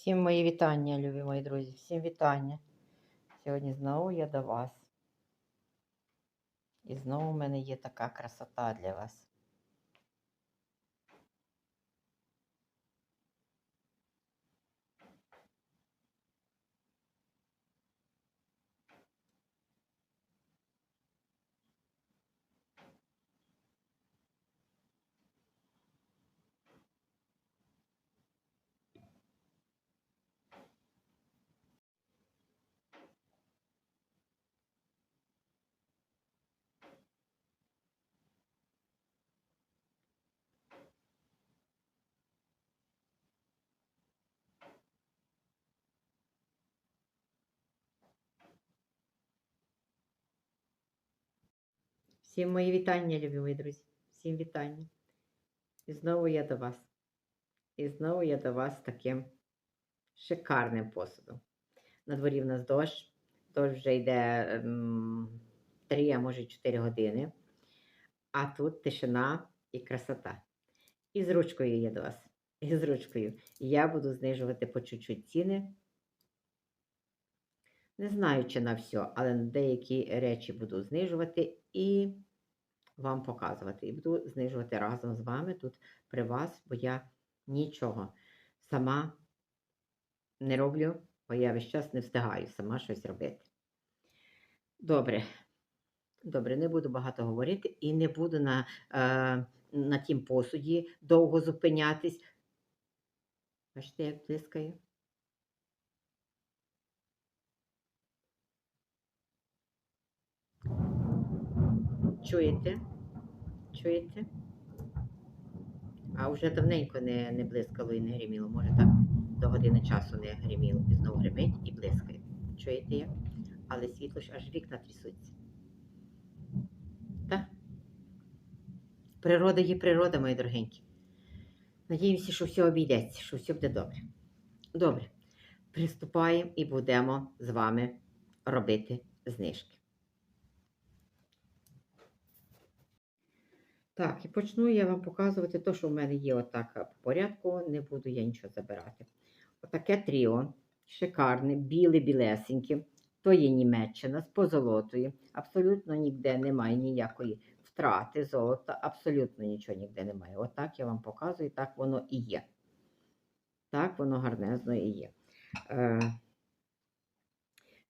Всім мої вітання, любі мої друзі, всім вітання. Сьогодні знову я до вас. І знову в мене є така красота для вас. Всім мої вітання, любі мої друзі. Всім вітання. І знову я до вас. І знову я до вас таким шикарним посудом. На дворі в нас дощ. Дощ вже йде ем, 3, а може 4 години. А тут тишина і красота. І з ручкою є до вас. І з ручкою. Я буду знижувати по чуть-чуть ціни. Не знаю, чи на все, але на деякі речі буду знижувати і вам показувати. І буду знижувати разом з вами тут при вас, бо я нічого сама не роблю, бо я весь час не встигаю сама щось робити. Добре. Добре, не буду багато говорити і не буду на, е, на тім посуді довго зупинятись. Бачите, як блискає? Чуєте? Чуєте? А вже давненько не, не блискало і не гриміло. Може так до години часу не гриміло. І знову гримить і блискає. Чуєте як? Але світло ж аж вікна трясуться. Так? Природа є природа, мої дорогенькі. Надіємося, що все обійдеться, що все буде добре. Добре. Приступаємо і будемо з вами робити знижки. Так, і почну я вам показувати те, що в мене є отак по порядку, не буду я нічого забирати. Отаке тріо, шикарне, біле-білесеньке, то є Німеччина з позолотою. Абсолютно ніде немає ніякої втрати золота, абсолютно нічого ніде немає. Отак я вам показую, так воно і є. Так воно гарнезно і є. Е,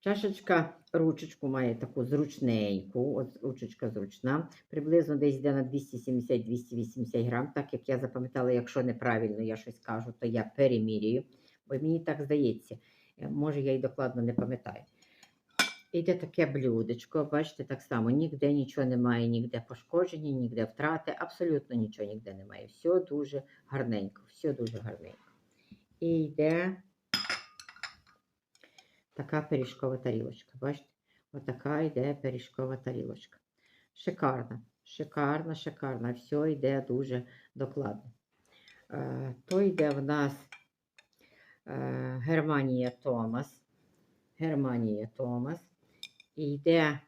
Чашечка, ручечку має таку зручненьку, от ручечка зручна, приблизно десь йде на 270-280 грам. Так як я запам'ятала, якщо неправильно я щось кажу, то я перемірюю, бо мені так здається. Е, Може, я й докладно не пам'ятаю. Йде таке блюдечко, бачите, так само, ніде нічого немає, ніде пошкодження, ніде втрати, абсолютно нічого ніде немає. Все дуже гарненько, все дуже гарненько. І йде така пиріжкова тарілочка. Бачите? Отака йде пиріжкова тарілочка. Шикарна, шикарна, шикарна. Все йде дуже докладно. Е, то йде в нас е, Германія Томас. Германія Томас. І йде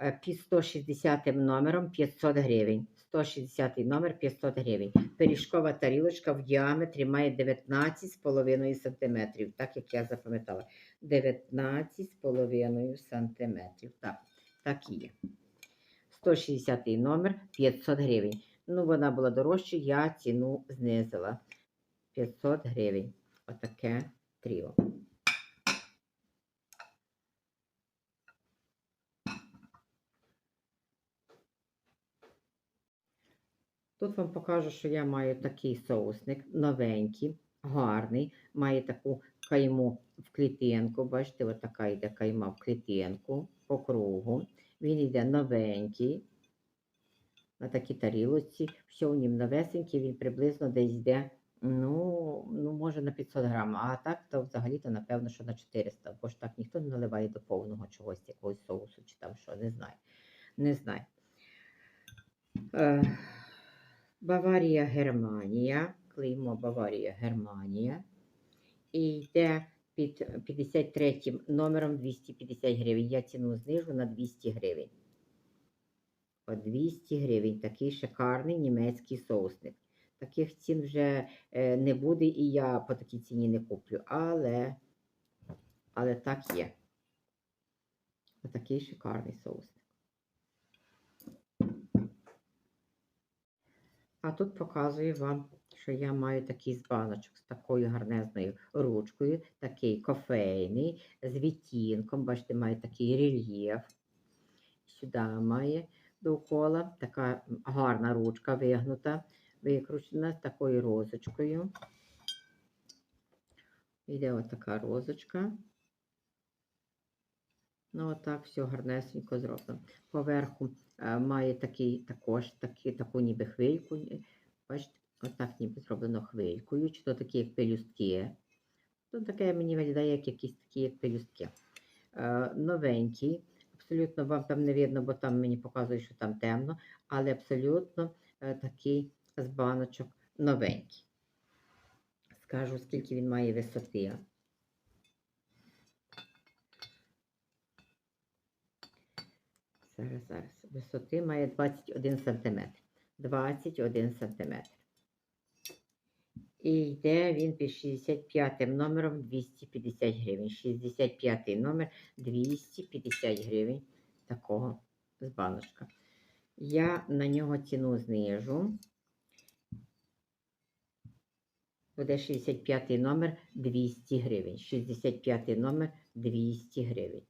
е, під 160 номером 500 гривень. 160 номер 500 гривень. Пиріжкова тарілочка в діаметрі має 19,5 см, так як я запам'ятала. 19,5 см. Так, так і є. 160 номер 500 гривень. Ну, вона була дорожча, я ціну знизила. 500 гривень. Отаке тріо. Тут вам покажу, що я маю такий соусник, новенький, гарний, має таку кайму в клітинку. Бачите, от така йде кайма в клітинку по кругу. Він йде новенький. На такій тарілочці. Все у нім новесенький, він приблизно десь йде, ну, ну, може на 500 грам. А так, то взагалі-то, напевно, що на 400. Бо ж так ніхто не наливає до повного чогось, якогось соусу чи там що, не знаю. Не знаю. Е, Баварія, Германія. Клеймо Баварія, Германія. І йде під 53 номером 250 гривень. Я ціну знижу на 200 гривень. По 200 гривень. Такий шикарний німецький соусник. Таких цін вже е, не буде, і я по такій ціні не куплю. Але, але так є. Отакий шикарний соусник. А тут показую вам, що я маю такий з з такою гарнезною ручкою, такий кофейний, з відтінком. Бачите, має такий рельєф. Сюди має довкола така гарна ручка вигнута, викручена з такою розочкою. Йде отака розочка. Ну, отак все гарнесенько зроблено. Поверху має такий, також такі, таку ніби хвильку. Бачите, отак ніби зроблено хвилькою, чи то такі як пелюстки. То таке мені виглядає, як якісь такі як пелюстки. Е, новенький. Абсолютно вам там не видно, бо там мені показує, що там темно, але абсолютно е, такий з баночок новенький. Скажу, скільки він має висоти. Зараз, зараз. Висоти має 21 см. 21 см. І йде він під 65 номером 250 гривень. 65 номер 250 гривень такого з баночка. Я на нього ціну знижу. Буде 65 номер 200 гривень. 65 номер 200 гривень.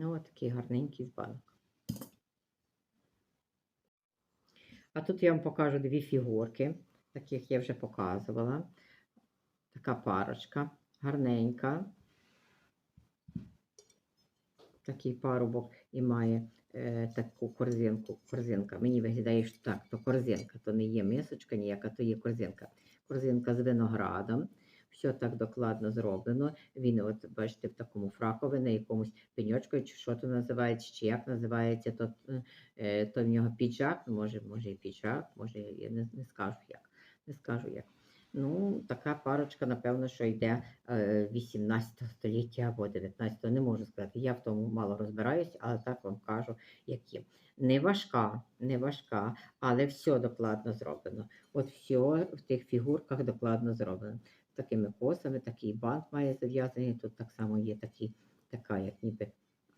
Ну, от такий гарненький з банок. А тут я вам покажу дві фігурки, таких я вже показувала. Така парочка, гарненька. Такий парубок і має е, таку корзинку. Корзинка. Мені виглядає, що так, то корзинка, то не є мисочка ніяка, то є корзинка. Корзинка з виноградом. Все так докладно зроблено. Він, от, бачите, в такому фракові, на якомусь пеньочку, чи що то називається, чи як називається, то, е, то в нього піджак, ну, може, може і піджак, може, я не, не скажу як. Не скажу як. Ну, така парочка, напевно, що йде е, 18 століття або 19, не можу сказати. Я в тому мало розбираюсь, але так вам кажу, які. Не важка, не важка, але все докладно зроблено. От все в тих фігурках докладно зроблено. Такими косами, такий бант має зав'язаний. Тут так само є такий, така, як ніби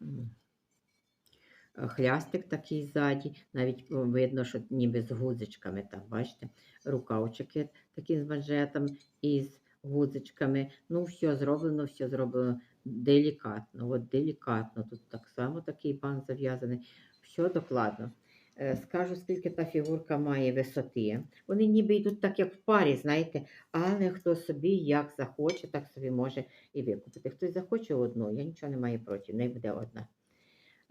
е, хлястик такий ззаді. Навіть видно, що ніби з гузичками там, бачите, рукавчики такі з манжетом і з гузичками. Ну, все зроблено, все зроблено делікатно. От делікатно. Тут так само такий бант зав'язаний. Все докладно. Е, Скажу, скільки та фігурка має висоти. Вони ніби йдуть так, як в парі, знаєте, але хто собі як захоче, так собі може і викупити. Хтось захоче одну, я нічого не маю проти, не буде одна.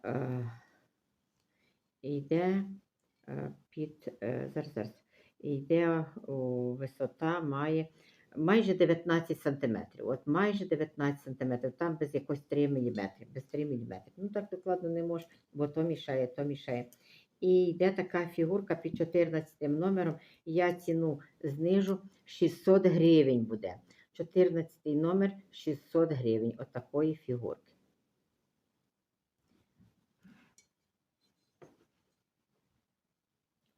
Е, Йде е, під зараз, зараз. Йде висота має майже 19 см. От майже 19 см, там без якось 3 мм, без 3 мм. Ну так докладно не можу, бо то мішає, то мішає. І йде така фігурка під 14 номером. Я ціну знижу 600 гривень буде. 14 номер 600 гривень. Отакої фігурки.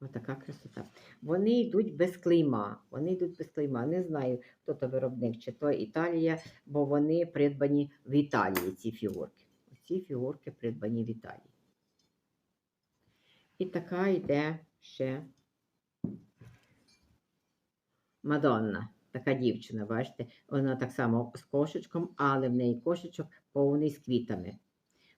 Отака красота. Вони йдуть без клейма. Вони йдуть без клейма. Не знаю, хто то виробник, чи то Італія, бо вони придбані в Італії, ці фігурки. Ці фігурки придбані в Італії. І така йде ще Мадонна. Така дівчина, бачите, вона так само з кошечком, але в неї кошечок повний з квітами.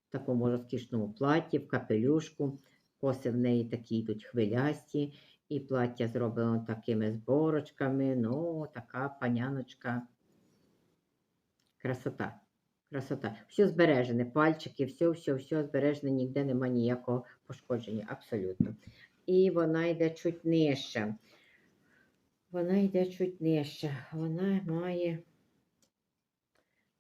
В такому розкішному платі, в капелюшку. Коси в неї такі йдуть хвилясті, і плаття зроблено такими зборочками. Ну, така паняночка. Красота. Красота. Все збережене, пальчики, все, все, все збережене, ніде нема ніякого пошкодження, абсолютно. І вона йде чуть нижче. Вона йде чуть нижче. Вона має,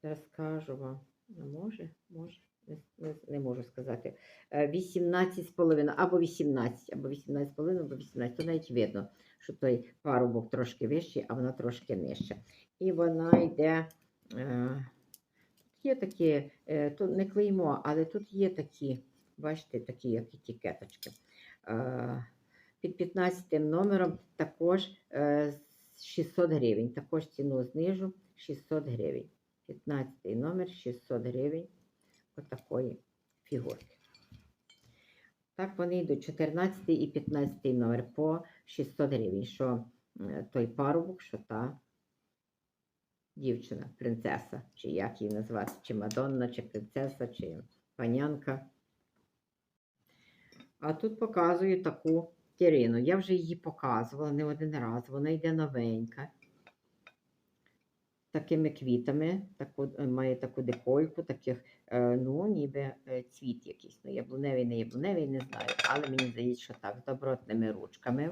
зараз скажу вам, ну, може, може, не, не, не можу сказати. Е, 18,5 або 18, або 18,5, або 18. То навіть видно, що той парубок трошки вищий, а вона трошки нижче. І вона йде. Е, Є такі, е, тут не клеймо, але тут є такі Бачите, такі як етикеточки. Е, Під 15 номером також е, 600 гривень. Також ціну знижу 600 гривень. 15 номер 600 гривень. Отакої фігурки. Так вони йдуть 14 і 15 номер по 600 гривень. Що е, той парубок, що та дівчина, принцеса, чи як її назвати, чи Мадонна, чи принцеса, чи панянка. А тут показую таку Терину. Я вже її показувала не один раз. Вона йде новенька. Такими квітами, таку, має таку декольку, таких, е, ну, ніби е, цвіт якийсь. Ну, яблуневий, не яблуневий, не знаю. Але мені здається, що так, з добротними ручками.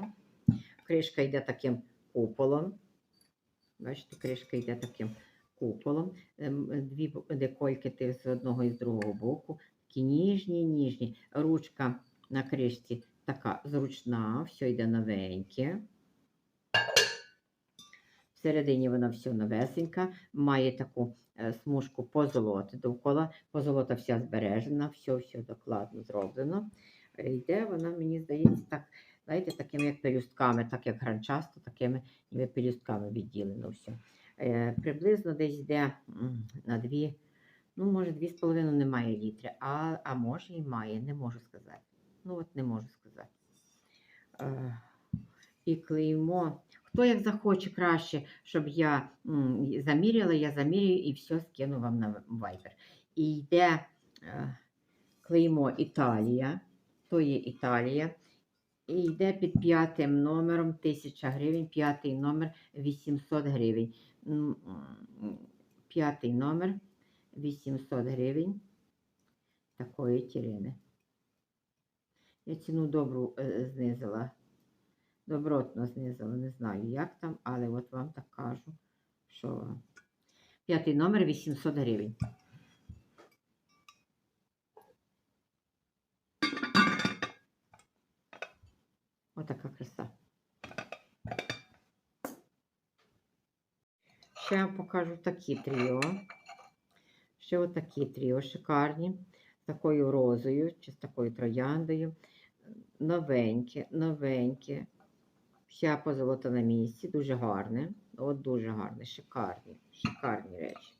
Кришка йде таким куполом. Бачите, кришка йде таким куполом. Ем, Дві декольки ти з одного і з другого боку. Такі ніжні, ніжні. Ручка на кришці така зручна, все йде новеньке. Всередині вона все новесенька, має таку е, смужку позолоти довкола. Позолота вся збережена, все, все докладно зроблено. Е, Йде вона, мені здається, так, знаєте, такими як пелюстками, так як гранчасто, такими ніби пелюстками відділено все. Е, приблизно десь йде на дві, ну, може, дві з половиною немає літри, а, а може і має, не можу сказати. Ну, от не можу сказати. Е, і клеймо. Хто як захоче краще, щоб я заміряла, я замірюю і все скину вам на Viber. І йде е, клеймо Італія, то є Італія. І йде під п'ятим номером 1000 гривень, п'ятий номер 800 гривень. П'ятий номер 800 гривень такої тірини. Я ціну добру е, знизила. Добротно знизила, не знаю, як там, але от вам так кажу, що п'ятий номер 800 гривень. Отака краса. Ще я вам покажу такі тріо. Ще отакі тріо шикарні. З такою розою чи з такою трояндою. Новеньке, новеньке. Вся позолота на місці, дуже гарне. От дуже гарне, шикарні, шикарні речі.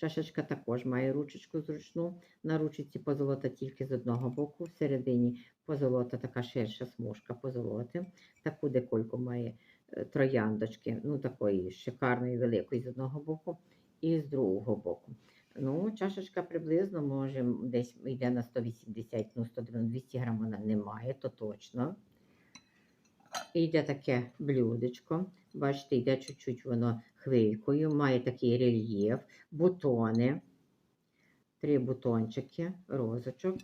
Чашечка також має ручечку зручну. На ручці позолота тільки з одного боку. Всередині позолота така ширша смужка позолоти. Таку декольку має е, трояндочки, ну такої шикарної, великої з одного боку і з другого боку. Ну, чашечка приблизно може десь йде на 180, ну 190, 200 грам вона не має, то точно. І йде таке блюдечко. Бачите, йде чуть-чуть воно хвилькою, має такий рельєф, бутони, три бутончики, розочок.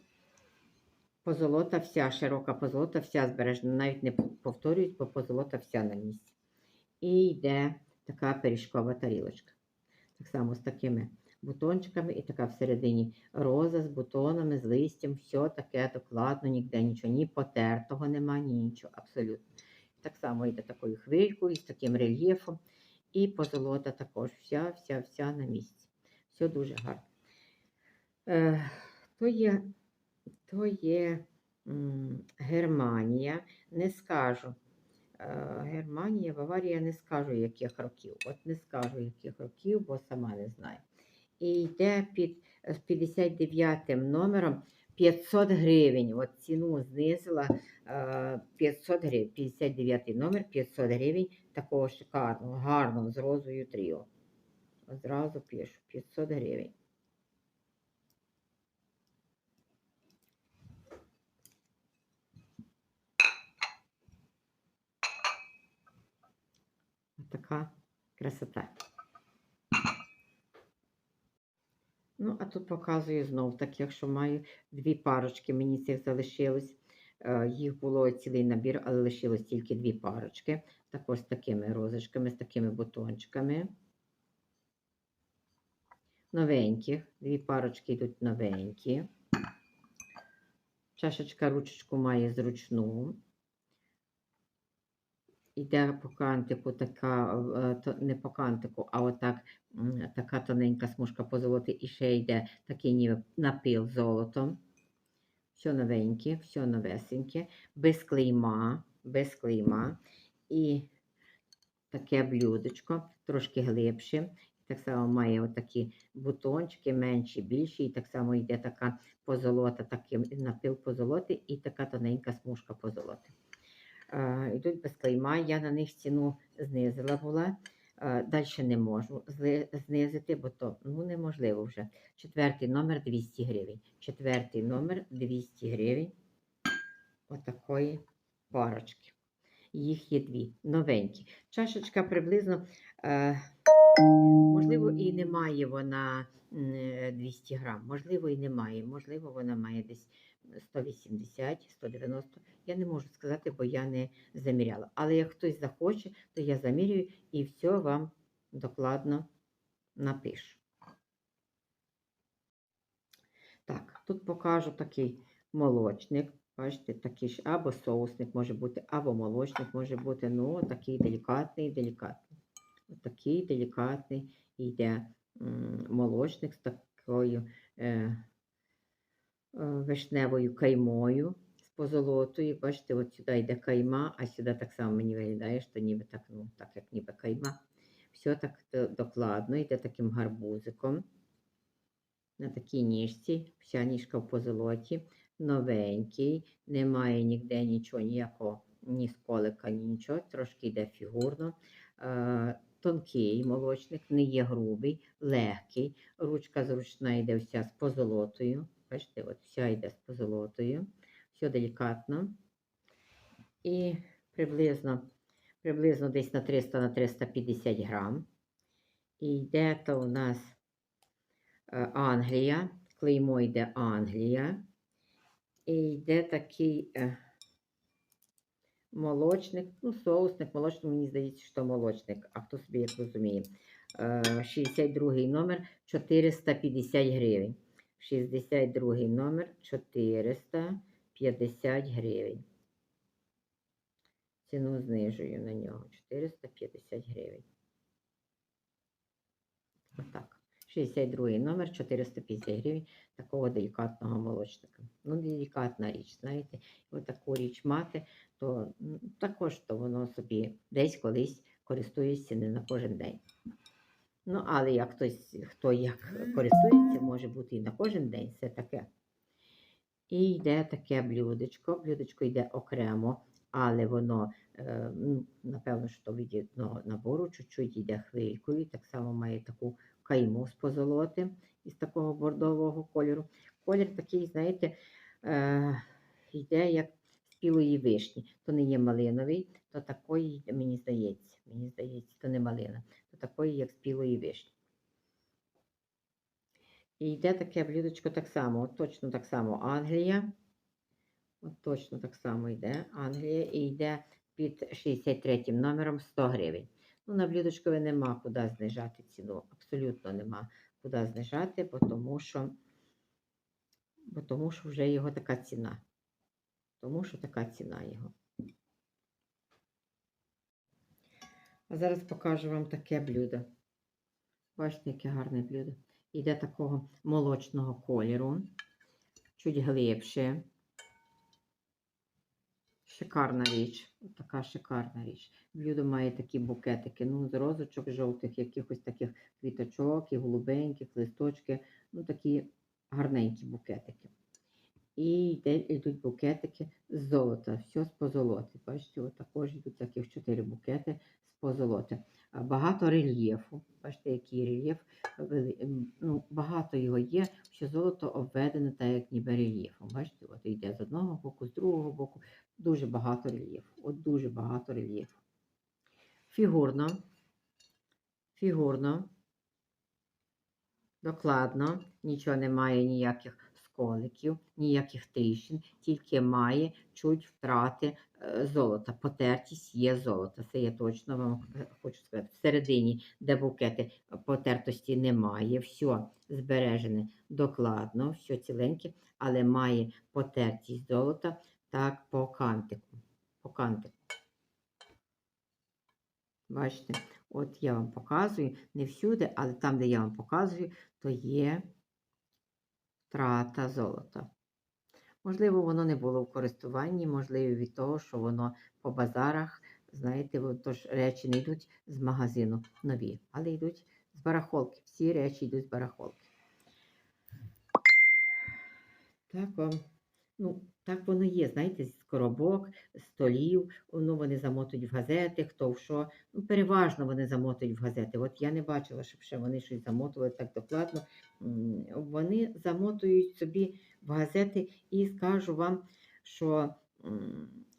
Позолота вся, широка позолота, вся збережена, навіть не повторюють, бо позолота вся на місці. І йде така пиріжкова тарілочка. Так само з такими бутончиками, і така всередині роза з бутонами, з листям, все таке докладно, ніде нічого, ні потертого нема, ні нічого, абсолютно. Так само йде такою хвилькою, з таким рельєфом. І позолота також вся, вся, вся на місці. Все дуже гарно. Е, то є, то є м, Германія, не скажу. Е, Германія, Баварія, не скажу, яких років. От не скажу, яких років, бо сама не знаю. І йде під е, з 59 номером 500 гривень. От ціну знизила е, 500 гривень. 59 номер 500 гривень такого шикарного, гарного з розою тріо. Одразу пишу 500 гривень. Така красота. Ну, а тут показую знов так, якщо маю дві парочки, мені цих залишилось. Е, Їх було цілий набір, але лишилось тільки дві парочки. Також з такими розочками, з такими бутончиками. Новенькі. Дві парочки йдуть новенькі. Чашечка ручечку має зручну. Іде по кантику така, е, не по кантику, а отак така тоненька смужка по позолоти, і ще йде такий ніби напил золотом. все новеньке, все новесеньке, без клейма, без клейма. І таке блюдечко, трошки глибше. Так само має отакі бутончики, менші, більші, і так само йде така позолота, такий напил позолоти і така тоненька смужка позолоти. Е, йдуть без клейма, я на них ціну знизила була. Далі не можу знизити, бо то ну, неможливо вже. Четвертий номер 200 гривень. Четвертий номер 200 гривень. Отакої парочки. Їх є дві новенькі. Чашечка приблизно, е, можливо, і немає вона е, 200 грам, можливо, і немає. Можливо, вона має десь 180-190. Я не можу сказати, бо я не заміряла. Але як хтось захоче, то я замірюю і все вам докладно напишу. Так, тут покажу такий молочник. Бачите, такий ж або соусник може бути, або молочник може бути. Ну, такий делікатний, делікатний. Такий делікатний йде молочник з такою е, вишневою каймою з позолотою. Бачите, от сюди йде кайма, а сюди так само мені виглядає, що ніби так, ну, так як ніби кайма. Все так докладно, йде таким гарбузиком. На такій ніжці, вся ніжка в позолоті, новенький, немає ніде нічого, ніякого, ні сколика, ні нічого, трошки йде фігурно. Е, тонкий молочник, не є грубий, легкий. Ручка зручна йде вся з позолотою. Бачите, от вся йде з позолотою. Все делікатно. І приблизно, приблизно десь на 300 на 350 грам. І йде то у нас е, Англія. Клеймо йде Англія. І йде такий е, молочник, ну, соусник, молочник, мені здається, що молочник, а хто собі як розуміє. Е, 62 номер 450 гривень. 62 номер 450 гривень. Ціну знижую на нього 450 гривень. Отак. 62 номер 450 гривень такого делікатного молочника. Ну, делікатна річ, знаєте, і таку річ мати, то також то воно собі десь колись користується не на кожен день. Ну, але як хтось, хто як користується, може бути і на кожен день, все таке. І йде таке блюдечко. Блюдечко йде окремо, але воно, е, ну, напевно, що від одного набору чуть-чуть йде хвилькою. Так само має таку кайму з позолоти із такого бордового кольору. Колір такий, знаєте, е, йде як спілої вишні. То не є малиновий, то такої, мені здається, мені здається, то не малина, то такої, як спілої вишні. І йде таке блюдечко так само, точно так само Англія. От точно так само йде Англія і йде під 63 номером 100 гривень. Ну, на блюдечкові нема куди знижати ціну. Абсолютно нема куди знижати, бо тому що, бо тому що вже його така ціна. Тому що така ціна його. А зараз покажу вам таке блюдо. Бачите, яке гарне блюдо. Іде такого молочного кольору, чуть глибше. Шикарна річ, така шикарна річ. Блюдо має такі букетики, ну, з розочок жовтих, якихось таких квіточок, і голубеньких, листочки, ну такі гарненькі букетики. І йде, йдуть букетики з золота, все з позолоти. Бачите, от також йдуть таких чотири букети з позолоти. Багато рельєфу. Бачите, який рельєф. Ну, багато його є, що золото обведене так, як ніби рельєфом. Бачите, от йде з одного боку, з другого боку. Дуже багато рельєфу. От дуже багато рельєфу. Фігурно. Фігурно. Докладно. Нічого немає, ніяких сколиків, ніяких тріщин, тільки має чуть втрати е, золота. Потертість є золота. Це я точно вам хочу сказати. Всередині, де букети потертості немає, все збережене докладно, все ціленьке, але має потертість золота так по кантику. По кантику. Бачите, от я вам показую, не всюди, але там, де я вам показую, то є втрата золота. Можливо, воно не було в користуванні, можливо, від того, що воно по базарах, знаєте, тож речі не йдуть з магазину нові, але йдуть з барахолки. Всі речі йдуть з барахолки. Так вам, ну, так воно є, знаєте, з коробок, столів, ну, вони замотують в газети, хто в що. Ну, переважно вони замотують в газети. От я не бачила, щоб ще вони щось замотували так докладно. Вони замотують собі в газети і скажу вам, що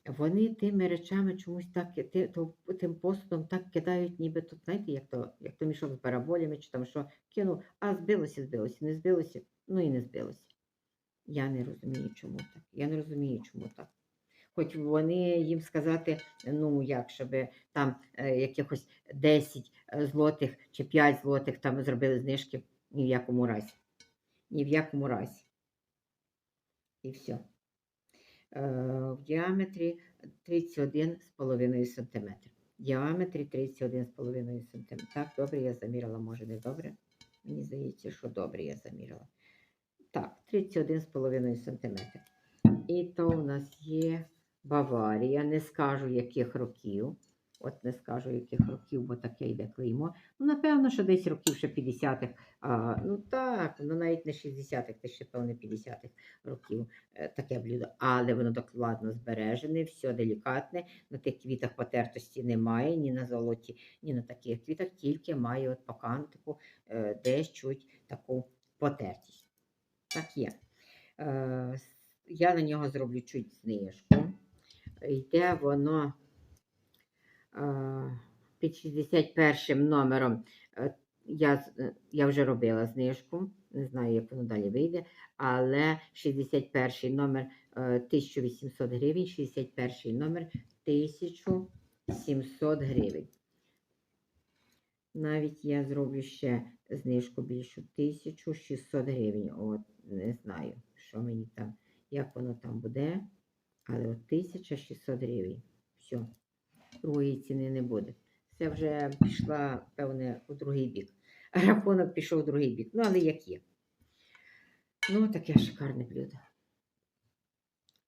вони тими речами чомусь так, тим посудом так кидають, ніби тут, знаєте, як то, як то мішок з бараболями, чи там що кинув, а збилося, збилося, не збилося, ну і не збилося. Я не розумію, чому так. Я не розумію, чому так. Хоч вони їм сказати, ну як, щоб там е, якихось 10 злотих чи 5 злотих там зробили знижки ні в якому разі. Ні в якому разі. І все. Е, в діаметрі 31,5 см. В діаметрі 31,5 см. Так, добре, я заміряла, може не добре. Мені здається, що добре я заміряла. Так, 31,5 см. І то у нас є Баварія. Не скажу, яких років. От не скажу, яких років, бо таке йде клеймо. Ну, напевно, що десь років ще 50-х. А, ну так, ну навіть не 60-х, це ще певне 50-х років е, таке блюдо. Але воно докладно збережене, все делікатне. На тих квітах потертості немає, ні на золоті, ні на таких квітах, тільки має от по кантику е, десь чуть таку потертість. Так є. Е, я на нього зроблю чуть знижку. Йде воно е, під 61 номером. Е, я, я вже робила знижку, не знаю, як воно далі вийде, але 61 номер е, 1800 гривень, 61 номер 1700 гривень. Навіть я зроблю ще знижку більшу 1600 гривень. От, не знаю, що мені там, як воно там буде. Але от 1600 гривень. Все. Другої ціни не буде. Це вже пішла, певне, у другий бік. Рахунок пішов у другий бік. Ну, але як є. Ну, таке шикарне блюдо.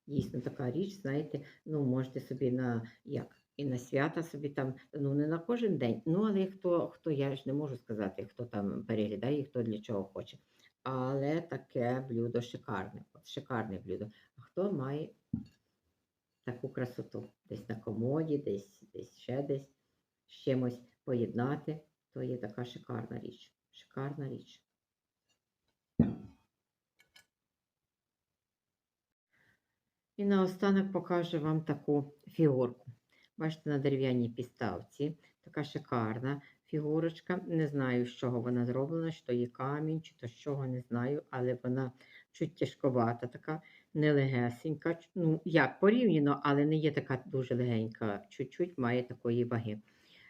Дійсно така річ, знаєте, ну, можете собі на як? І на свята собі там, ну не на кожен день. Ну, але хто, хто я ж не можу сказати, хто там переглядає хто для чого хоче. Але таке блюдо шикарне. От шикарне блюдо. А хто має таку красоту? Десь на комоді, десь, десь ще десь з чимось поєднати, то є така шикарна річ. Шикарна річ. І наостанок покажу вам таку фігурку. Бачите, на дерев'яній підставці. Така шикарна фігурочка. Не знаю, з чого вона зроблена, чи то є камінь, чи то з чого, не знаю, але вона чуть тяжковата, така нелегесенька. Ну, як порівняно, але не є така дуже легенька, чуть-чуть має такої ваги.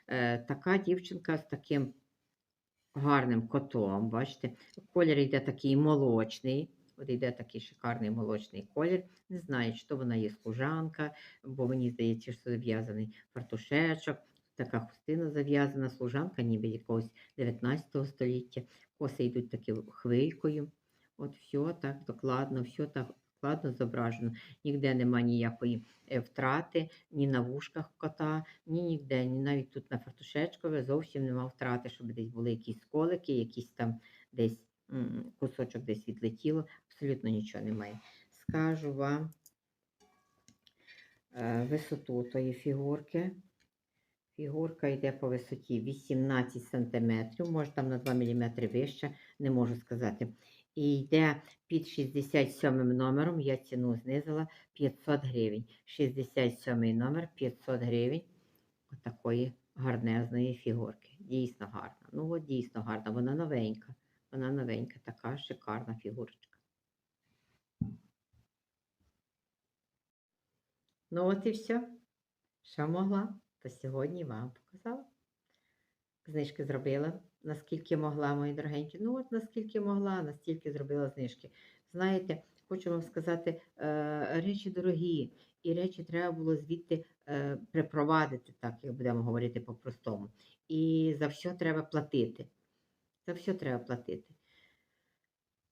Е, така дівчинка з таким гарним котом, бачите, колір йде такий молочний. От йде такий шикарний молочний колір. Не знаю, чи то вона є служанка, бо мені здається, що зав'язаний фартушечок, така хустина зав'язана, служанка, ніби якогось 19 століття. Коси йдуть такі хвилькою. От все так докладно, все так докладно зображено. Ніде нема ніякої е, втрати, ні на вушках кота, ні ніде, ні навіть тут на фартушечкове зовсім нема втрати, щоб десь були якісь сколики, якісь там десь кусочок десь відлетіло. Абсолютно нічого немає. Скажу вам е, висоту тої фігурки. Фігурка йде по висоті 18 см, може там на 2 мм вище, не можу сказати. І йде під 67 номером, я ціну знизила 500 гривень. 67 номер 500 гривень отакої гарнезної фігурки. Дійсно гарна. Ну, от дійсно гарна. Вона новенька. Вона новенька, така шикарна фігурочка. Ну, от і все. Що могла, то сьогодні вам показала. Знижки зробила, наскільки могла, мої дорогенькі. Ну, от наскільки могла, настільки зробила знижки. Знаєте, хочу вам сказати, е, речі дорогі, і речі треба було звідти е, припровадити, так як будемо говорити по-простому. І за все треба платити. За все треба платити.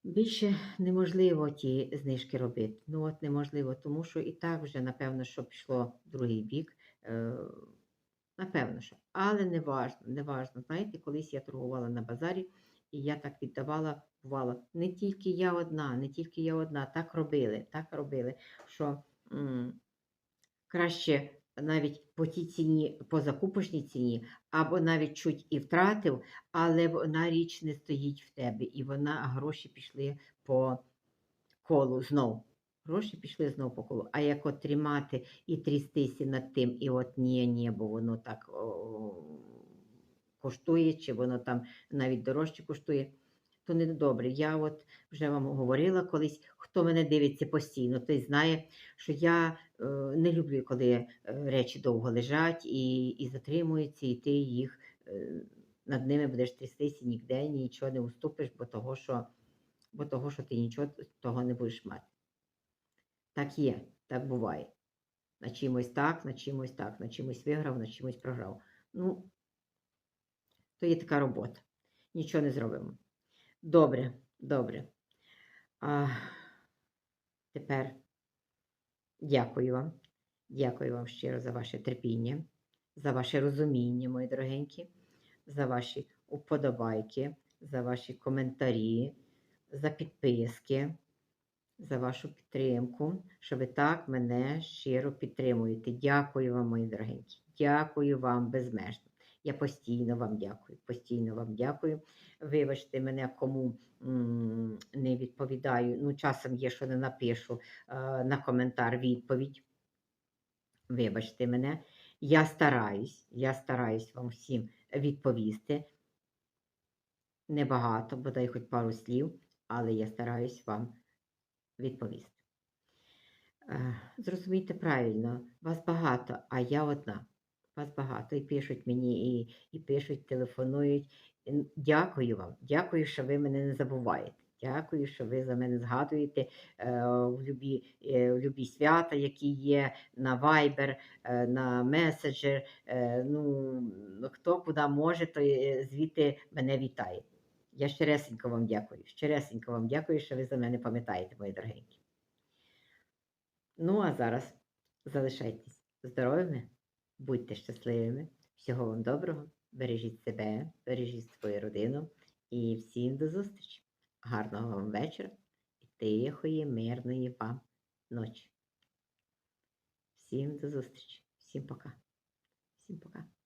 Більше неможливо ті знижки робити. Ну от неможливо, тому що і так вже, напевно, що пішло другий бік. Напевно, що. Але не важно, не важно. Знаєте, колись я торгувала на базарі, і я так віддавала, бувало, не тільки я одна, не тільки я одна, так робили, так робили, що м, краще навіть по тій ціні, по закупочній ціні, або навіть чуть і втратив, але вона річ не стоїть в тебе, і вона а гроші пішли по колу знов. Гроші пішли знов по колу. А як от тримати і трястися над тим, і от ні, ні, бо воно так о, коштує, чи воно там навіть дорожче коштує, то не добре. Я от вже вам говорила колись, хто мене дивиться постійно, той знає, що я е, не люблю, коли е, речі довго лежать і, і затримуються, і ти їх е, над ними будеш трястися ніде, нічого не уступиш, бо того, що, бо того, що ти нічого того не будеш мати. Так є, так буває. На чимось так, на чимось так, на чимось виграв, на чимось програв. Ну, то є така робота. Нічого не зробимо. Добре, добре. А, тепер дякую вам. Дякую вам щиро за ваше терпіння, за ваше розуміння, мої дорогенькі, за ваші уподобайки, за ваші коментарі, за підписки, за вашу підтримку, що ви так мене щиро підтримуєте. Дякую вам, мої дорогенькі. Дякую вам безмежно. Я постійно вам дякую. Постійно вам дякую. Вибачте мене, кому не відповідаю. Ну, часом є, що не напишу е, на коментар відповідь. Вибачте мене. Я стараюсь, я стараюсь вам всім відповісти. Небагато, бодай хоч пару слів, але я стараюсь вам відповісти. Е, Зрозумійте правильно, вас багато, а я одна. Вас багато і пишуть мені, і, і пишуть, телефонують. Дякую вам, дякую, що ви мене не забуваєте. Дякую, що ви за мене згадуєте е, в, любі, е, в любі свята, які є на Viber, е, на Messenger. Е, ну, хто куди може, то е, звідти мене вітає. Я щиресенько вам дякую. Щиресенько вам дякую, що ви за мене пам'ятаєте, мої дорогенькі. Ну, а зараз залишайтесь здоровими, будьте щасливими. Всього вам доброго. Бережіть себе, бережіть свою родину і всім до зустрічі. Гарного вам вечора і тихої, мирної вам ночі. Всім до зустрічі. Всім пока. Всім пока.